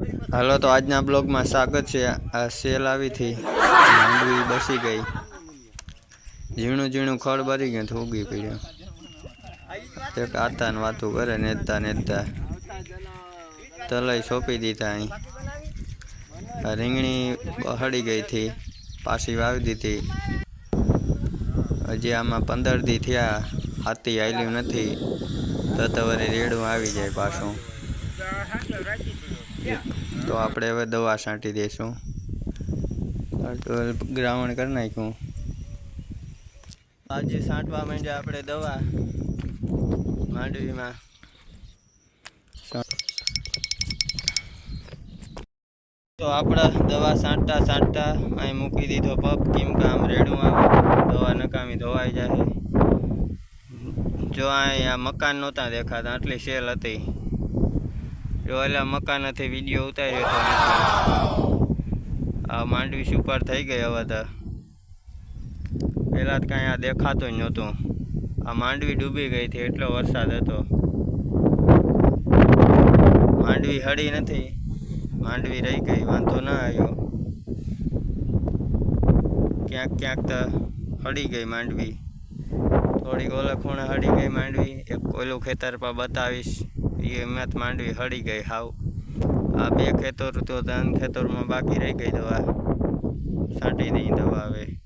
હાલો, તો આજના બ્લોગમાં સ્વાગત છે. આ સેલ આવી હતી માંડવી બસી ગઈ. ઝીણું ઝીણું ખડ ભરી ગયું, તો પડ્યું. એક આતા ને વાતું કરે, નેતા નેતા. તલય સોંપી દીધા અહીં. રીંગણી હળી ગઈ હતી પાછી વાવી દીધી. હજી આમાં પંદર દી થયા, હાથી આવેલું નથી. તો તો વળી રેડું આવી જાય પાછું. તો આપણે હવે દવા છાંટી દઈશું ગ્રાઉન્ડ કરી નાખ્યું. આજે છાંટવા માંડ્યા આપણે દવા માંડવીમાં. તો આપણે દવા છાંટતા છાંટતા અહીં મૂકી દીધો પગ, કેમ કે આમ રેડું આવે દવા નકામી ધોવાઈ જાય. જો અહીંયા મકાન નહોતા દેખાતા, આટલી સેલ હતી. જો મકાન મકાનેથી વીડિયો ઉતાર્યો હતો આ માંડવી સુપાર થઈ ગઈ હવે તો. પહેલાં તો કાંઈ આ દેખાતો જ નહોતું. આ માંડવી ડૂબી ગઈ હતી, એટલો વરસાદ હતો. માંડવી હળી નથી. માંડવી રહી ગઈ, વાંધો ના આવ્યો. ક્યાંક ક્યાંક તો હળી ગઈ માંડવી. થોડીક ઓલા ખૂણે હળી ગઈ માંડવી. એક ઓલું ખેતર પર બતાવીશ. એ એમાં માંડવી હળી ગઈ હાવ. આ બે ખેતર તો ત્રણ ખેતરમાં બાકી રહી ગઈ દવા. છાંટી દઈ દવા હવે